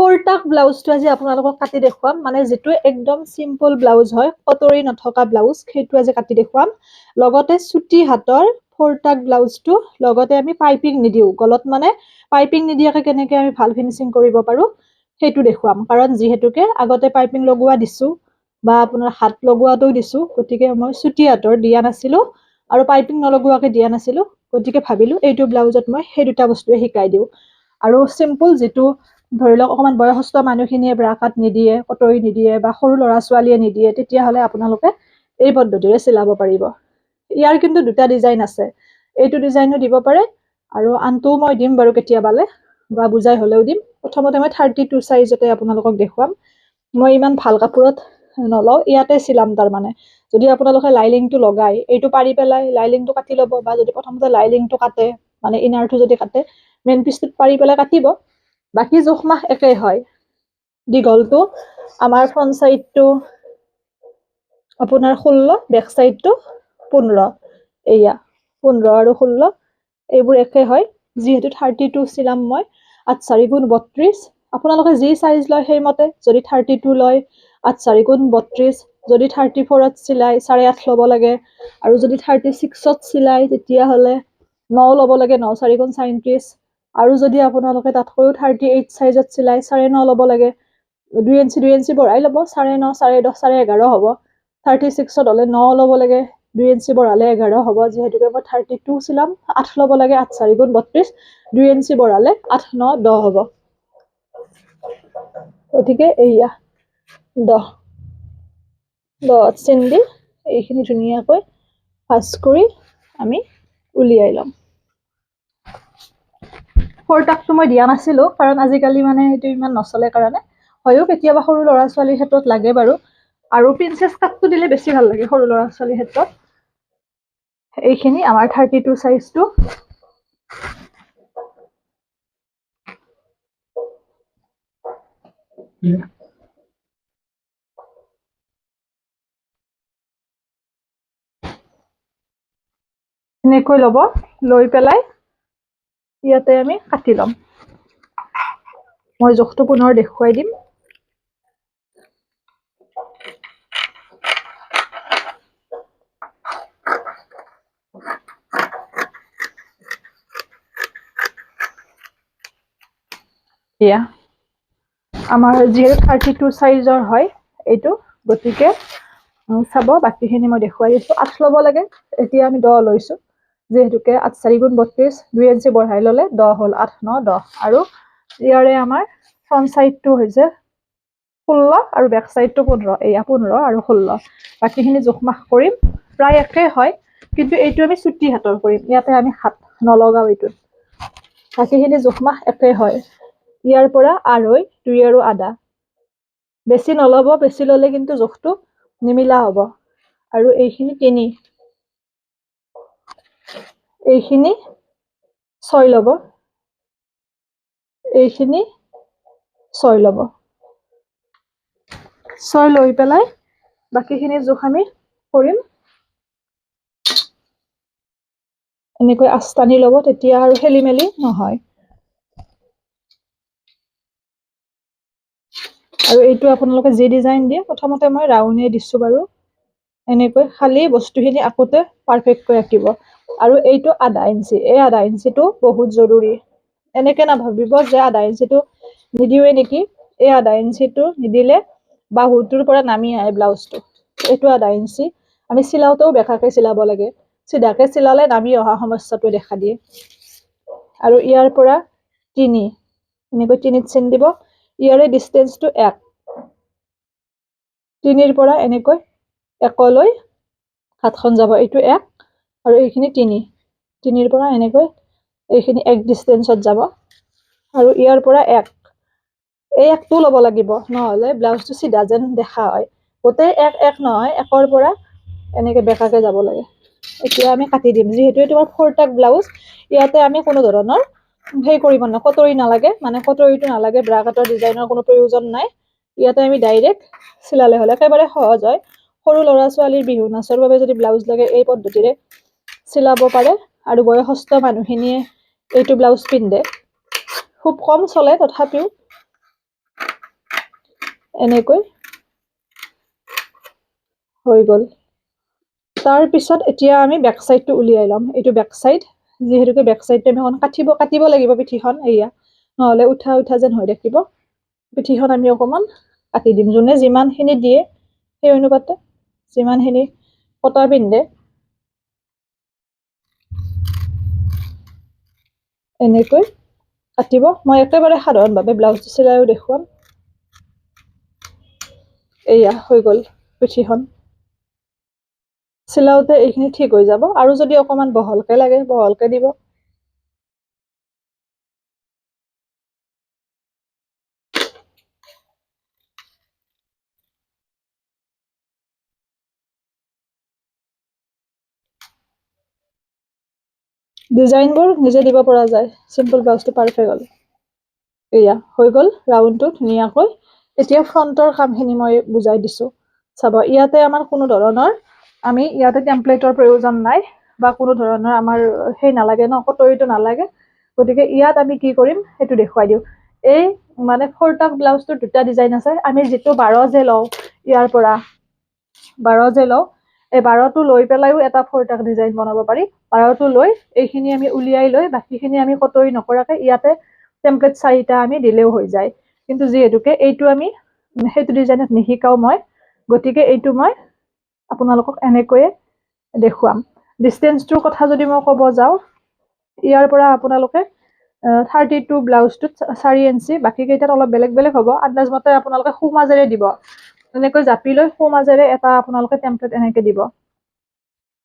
ফ'ৰটাক ব্লাউজটো আজি আপোনালোকক কাটি দেখুৱাম। মানে যিটো একদম চিম্পল ব্লাউজ হয় কটৰী নথকা ব্লাউজ সেইটো আজি কাটি দেখুৱাম। লগতে চুটি হাতৰ ফ'ৰটাক ব্লাউজটো লগতে আমি পাইপিং নিদিওঁ। গলত মানে পাইপিং নিদিয়াকৈ কেনেকৈ আমি ভাল ফিনিচিং কৰিব পাৰোঁ সেইটো দেখুৱাম। কাৰণ যিহেতুকে আগতে পাইপিং লগোৱা দিছোঁ বা আপোনাৰ হাত লগোৱাটোও দিছোঁ গতিকে মই চুটি হাতৰ দিয়া নাছিলোঁ আৰু পাইপিং নলগোৱাকৈ দিয়া নাছিলোঁ গতিকে ভাবিলোঁ এইটো ব্লাউজত মই সেই দুটা বস্তুৱে শিকাই দিওঁ। আৰু চিম্পুল যিটো ধৰি লওক অকণমান বয়সস্থ মানুহখিনিয়ে ব্ৰা কাট নিদিয়ে কটৰী নিদিয়ে বা সৰু ল'ৰা ছোৱালীয়ে নিদিয়ে তেতিয়াহ'লে আপোনালোকে এই পদ্ধতিৰে চিলাব পাৰিব। ইয়াৰ কিন্তু দুটা ডিজাইন আছে। এইটো ডিজাইনো দিব পাৰে আৰু আনটোও মই দিম বাৰু কেতিয়াবালে বা বুজাই হ'লেও দিম। প্ৰথমতে মই থাৰ্টি টু চাইজতে আপোনালোকক দেখুৱাম। মই ইমান ভাল কাপোৰত নলওঁ ইয়াতে চিলাম তাৰমানে। যদি আপোনালোকে লাইলিংটো লগাই এইটো পাৰি পেলাই লাইলিংটো কাটি ল'ব বা যদি প্ৰথমতে লাইলিংটো কাটে মানে ইনাৰটো যদি কাটে মেইন পিচটোত পাৰি পেলাই কাটিব। বাকী জোখ মাখ একেই হয়। দীঘলটো আমাৰ ফ্ৰণ্ট চাইডটো আপোনাৰ ষোল্ল বেক চাইডটো পোন্ধৰ। এয়া পোন্ধৰ আৰু ষোল্ল এইবোৰ একে হয়। যিহেতু থাৰ্টি টু চিলাম মই আঠ চাৰি গুণ বত্ৰিছ আপোনালোকে যি চাইজ লয় সেইমতে যদি থাৰ্টি টু লয় আঠ চাৰি গুণ বত্ৰিছ যদি থাৰ্টি ফ'ৰত চিলাই চাৰে আঠ ল'ব লাগে। আৰু যদি থাৰ্টি ছিক্সত চিলাই তেতিয়াহ'লে ন ল'ব লাগে ন চাৰি গুণ ছয়ত্ৰিছ আৰু যদি আপোনালোকে তাতকৈও থাৰ্টি এইট চাইজত চিলাই চাৰে ন ল'ব লাগে দুই ইঞ্চি দুই ইঞ্চি বঢ়াই ল'ব চাৰে ন চাৰে দহ চাৰে এঘাৰ হ'ব। থাৰ্টি ছিক্সত হ'লে ন ল'ব লাগে দুই ইঞ্চি বঢ়ালে এঘাৰ হ'ব যিহেতুকে মই থাৰ্টি টু চিলাম আঠ ল'ব লাগে আঠ চাৰি গুণ বত্ৰিছ দুই ইঞ্চি বঢ়ালে আঠ ন দহ হ'ব। গতিকে এয়া দহ। দহত চিন দি এইখিনি ধুনীয়াকৈ ভাজ কৰি আমি উলিয়াই ল'ম। ফৰটাকটো মই দিয়া নাছিলোঁ কাৰণ আজিকালি মানে সেইটো ইমান নচলে কাৰণে। হয়ো কেতিয়াবা সৰু ল'ৰা ছোৱালীৰ ক্ষেত্ৰত লাগে বাৰু। আৰু প্ৰিন্সেছ কাটটো দিলে বেছি ভাল লাগে সৰু ল'ৰা ছোৱালীৰ ক্ষেত্ৰত। এইখিনি আমাৰ থাৰ্টি টু। চাইজটো এনেকৈ ল'ব লৈ পেলাই। ইয়াতে আমি কাটি ল'ম। মই জোখটো পুনৰ দেখুৱাই দিম। এয়া। আমাৰ যিহেতু থাৰ্টি টু চাইজৰ হয় এইটো। গতিকে চাব বাকীখিনি মই দেখুৱাই দিছোঁ। আঠ ল'ব লাগে। এতিয়া আমি দহ লৈছোঁ। যিহেতুকে আঠ চাৰি গুণ বত্ৰিছ দুই ইঞ্চি বঢ়াই ল'লে দহ হ'ল আঠ ন দহ। আৰু ইয়াৰে আমাৰ ফ্ৰণ্ট চাইডটো হৈছে ষোল্ল আৰু বেক চাইডটো পোন্ধৰ এয়া পোন্ধৰ আৰু ষোল্ল। বাকীখিনি জোখমাখ কৰিম। প্ৰায় একেই হয় কিন্তু এইটো আমি চুটি হাতৰ কৰিম। ইয়াতে আমি হাত নলগাওঁ এইটোত বাকীখিনি জোখমাখ একেই হয়। ইয়াৰ পৰা আঢ়ৈ দুই আৰু আধা বেছি নল'ব বেছি ল'লে কিন্তু জোখটো নিমিলা হ'ব। আৰু এইখিনি তিনি এইখিনি ছয় ল'ব। এইখিনি ছয় ল'ব। ছয় লৈ পেলাই বাকীখিনি জোখ আমি কৰিম। এনেকৈ আঁচটানি ল'ব তেতিয়া আৰু খেলি মেলি নহয়। আৰু এইটো আপোনালোকে যি ডিজাইন দিয়ে প্ৰথমতে মই ৰাউণ্ডে দিছোঁ বাৰু। এনেকৈ খালি বস্তুখিনি আকোতে পাৰফেক্টকৈ ৰাখিব আৰু এইটো আধা ইঞ্চি এই আধা ইঞ্চিটো বহুত জৰুৰী। এনেকৈ নাভাবিব যে আধা ইঞ্চিটো নিদিওঁৱে নেকি? এই আধা ইঞ্চিটো নিদিলে বাহুটোৰ পৰা নামি আহে ব্লাউজটো। এইটো আধা ইঞ্চি। আমি চিলাওঁতেও বেকাকৈ চিলাব লাগে। চিধাকৈ চিলালে নামি অহা সমস্যাটোৱে দেখা দিয়ে। আৰু ইয়াৰ পৰা তিনি এনেকৈ তিনিত চিন দিব। ইয়াৰে ডিষ্টেঞ্চটো এক। তিনিৰ পৰা এনেকৈ একলৈ হাতখন যাব। এইটো এক। আৰু এইখিনি তিনি। তিনিৰ পৰা এনেকৈ এইখিনি এক ডিষ্টেঞ্চত যাব। আৰু ইয়াৰ পৰা এক। এই একটো ল'ব লাগিব নহ'লে ব্লাউজটো চিধা যেন দেখা হয়। গোটেই এক এক নহয় একৰ পৰা এনেকৈ বেকাকৈ যাব লাগে। এতিয়া আমি কাটি দিম। যিহেতু এইটো আমাৰ ফ'ৰটাক ব্লাউজ ইয়াতে আমি কোনো ধৰণৰ সেই কৰিব নালাগে কটৰী নালাগে। মানে কটৰীটো নালাগে ব্ৰা কাটৰ ডিজাইনৰ কোনো প্ৰয়োজন নাই। ইয়াতে আমি ডাইৰেক্ট চিলালে হ'লে একেবাৰে সহজ হয়। সৰু ল'ৰা ছোৱালীৰ বিহু নাচৰ বাবে যদি ব্লাউজ লাগে এই পদ্ধতিৰে চিলাব পাৰে আৰু বয়সস্থ মানুহখিনিয়ে এইটো ব্লাউজ পিন্ধে। খুব কম চলে তথাপিও। এনেকৈ হৈ গ'ল। তাৰপিছত এতিয়া আমি বেক চাইডটো উলিয়াই ল'ম। এইটো বেক চাইড যিহেতুকে বেক চাইডটো আমি অকণ কাটিব কাটিব লাগিব পিঠিখন এয়া। নহ'লে উঠা উঠা যেন হৈ থাকিব। পিঠিখন আমি অকণমান কাটি দিম। যোনে যিমানখিনি দিয়ে সেই অনুপাতে যিমানখিনি কটা পিন্ধে এনেকৈ কাটিব। মই একেবাৰে সাধাৰণভাৱে ব্লাউজটো চিলাইও দেখুৱাম। এয়া হৈ গ'ল পিঠিখন। চিলাওঁতে এইখিনি ঠিক হৈ যাব। আৰু যদি অকণমান বহলকৈ লাগে বহলকৈ দিব। ডিজাইনবোৰ নিজে দিব পৰা যায়। চিম্পল ব্লাউজটো পাৰফেক্ট হ'ল। এয়া হৈ গ'ল ৰাউণ্ডটো ধুনীয়াকৈ। এতিয়া ফ্ৰণ্টৰ কামখিনি মই বুজাই দিছোঁ। চাব ইয়াতে আমাৰ কোনো ধৰণৰ আমি ইয়াতে টেম্পলেটৰ প্ৰয়োজন নাই বা কোনো ধৰণৰ আমাৰ সেই নালাগে ন কটৰীটো নালাগে। গতিকে ইয়াত আমি কি কৰিম সেইটো দেখুৱাই দিওঁ। এই মানে ফ'ৰটাক ব্লাউজটোৰ দুটা ডিজাইন আছে। আমি যিটো বাৰ যে লওঁ ইয়াৰ পৰা বাৰ যে লওঁ এই বাৰটো লৈ পেলাইও এটা ফৰটাক ডিজাইন বনাব পাৰি। বাৰটো লৈ এইখিনি আমি উলিয়াই লৈ বাকীখিনি আমি কটৰী নকৰাকৈ ইয়াতে টেম্পলেট চাৰিটা আমি দিলেও হৈ যায়। কিন্তু যিহেতুকে এইটো আমি সেইটো ডিজাইনত নিশিকাওঁ মই গতিকে এইটো মই আপোনালোকক এনেকৈয়ে দেখুৱাম। ডিষ্টেঞ্চটোৰ কথা যদি মই ক'ব যাওঁ ইয়াৰ পৰা আপোনালোকে থাৰ্টি টু ব্লাউজটোত চাৰি ইঞ্চি বাকীকেইটাত অলপ বেলেগ বেলেগ হ'ব। আন্দাজমতে আপোনালোকে সোঁমাজেৰে দিব। এনেকৈ জাপি লৈ সোঁমাজেৰে এটা আপোনালোকে টেম্পলেট এনেকৈ দিব।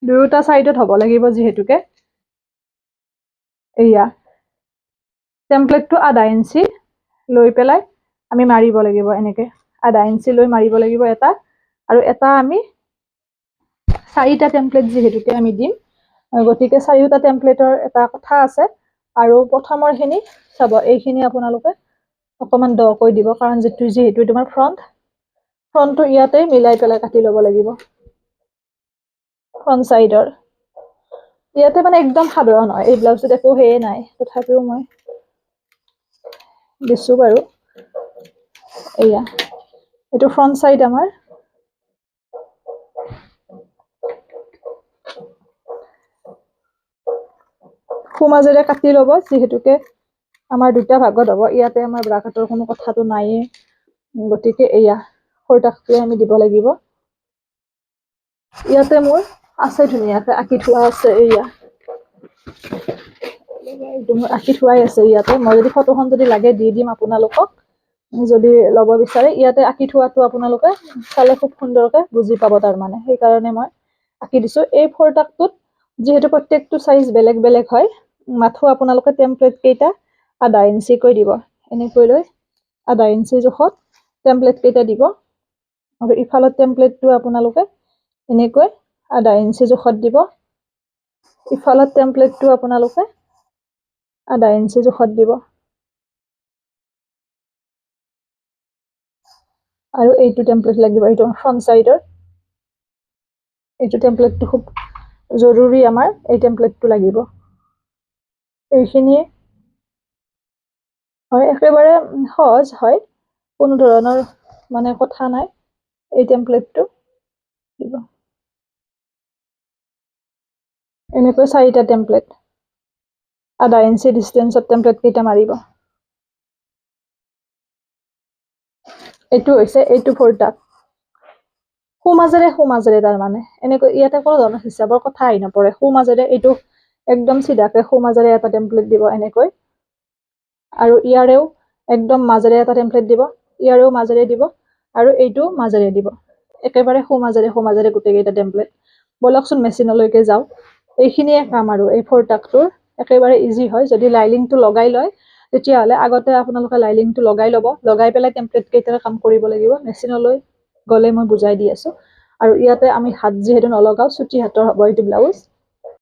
দুয়োটা ছাইডত হ'ব লাগিব যিহেতুকে। এয়া টেম্পলেটটো আধা ইঞ্চি লৈ পেলাই আমি মাৰিব লাগিব এনেকৈ। আধা ইঞ্চি লৈ মাৰিব লাগিব এটা। আৰু এটা আমি চাৰিটা টেম্পলেট যিহেতুকে আমি দিম। গতিকে চাৰিওটা টেম্পলেটৰ এটা কথা আছে। আৰু প্ৰথমৰখিনি চাব এইখিনি আপোনালোকে অকণমান দকৈ দিব। কাৰণ যিটো যিহেতু তোমাৰ ফ্ৰণ্ট ফ্ৰণ্টটো ইয়াতে মিলাই পেলাই কাটি ল'ব লাগিব। ফ্ৰণ্ট চাইডৰ ইয়াতে মানে একদম সাধাৰণ হয়। এই ব্লাউজটোত একো সেয়ে নাই। তথাপিও মই দিছোঁ বাৰু। এয়া এইটো ফ্ৰণ্ট চাইড আমাৰ। সোঁমাজেৰে কাটি ল'ব। যিহেতুকে আমাৰ দুটা ভাগত হ'ব। ইয়াতে আমাৰ ব্ৰাকেটৰ কোনো কথাটো নাইয়ে গতিকে এয়া সৰটাকটোৱে আমি দিব লাগিব। ইয়াতে মোৰ আছে ধুনীয়াকৈ আঁকি থোৱা আছে এয়া এইটো মোৰ আঁকি থোৱাই আছে ইয়াতে। মই যদি ফটোখন যদি লাগে দি দিম আপোনালোকক। যদি ল'ব বিচাৰে ইয়াতে আঁকি থোৱাটো আপোনালোকে চালে খুব সুন্দৰকৈ বুজি পাব তাৰমানে। সেইকাৰণে মই আঁকি দিছোঁ। এই ফৰটাকটোত যিহেতু প্ৰত্যেকটো চাইজ বেলেগ বেলেগ হয় মাথো আপোনালোকে টেম্পলেট কেইটা আধা ইঞ্চিকৈ দিব। এনেকৈ লৈ আধা ইঞ্চি জোখত টেম্পলেট কেইটা দিব। আৰু ইফালৰ টেম্পলেটটো আপোনালোকে এনেকৈ আধা ইঞ্চি জোখত দিব। ইফালৰ টেম্পলেটটো আপোনালোকে আধা ইঞ্চি জোখত দিব। আৰু এইটো টেম্পলেট লাগিব এইটো ফ্ৰণ্ট চাইডৰ এইটো টেম্পলেটটো খুব জৰুৰী আমাৰ এই টেম্পলেটটো লাগিব। এইখিনিয়ে। হয় একেবাৰে সহজ হয় কোনো ধৰণৰ মানে কথা নাই। এই টেম্পলেটটো দিব। এনেকৈ চাৰিটা টেম্পলেট আধা ইঞ্চি ডিষ্টেঞ্চত টেম্পলেট কেইটা মাৰিব। এইটো হৈছে এইটো ফৰটাক সোঁমাজেৰে সোঁমাজেৰে তাৰমানে। এনেকৈ ইয়াতে কোনো ধৰণৰ হিচাপৰ কথা আহি নপৰে। সোঁমাজেৰে এইটো একদম চিধাকৈ সোঁমাজেৰে এটা টেম্পলেট দিব এনেকৈ। আৰু ইয়াৰেও একদম মাজেৰে এটা টেম্পলেট দিব। ইয়াৰেও মাজেৰে দিব। আৰু এইটো মাজেৰে দিব। একেবাৰে সোঁমাজেৰে সোঁমাজেৰে গোটেইকেইটা টেম্পলেট ব'লকচোন মেচিনলৈকে যাওঁ এইখিনিয়ে কাম আৰু এই ফৰটাকটোৰ। একেবাৰে ইজি হয়। যদি লাইলিংটো লগাই লয়, তেতিয়াহ'লে আগতে আপোনালোকে লাইলিংটো লগাই ল'ব। লগাই পেলাই টেম্পলেট কেইটাৰ কাম কৰিব লাগিব। মেচিনলৈ গ'লে মই বুজাই দি আছোঁ। আৰু ইয়াতে আমি হাত যিহেতু নলগাওঁ, চুটি হাতৰ হ'ব এইটো ব্লাউজ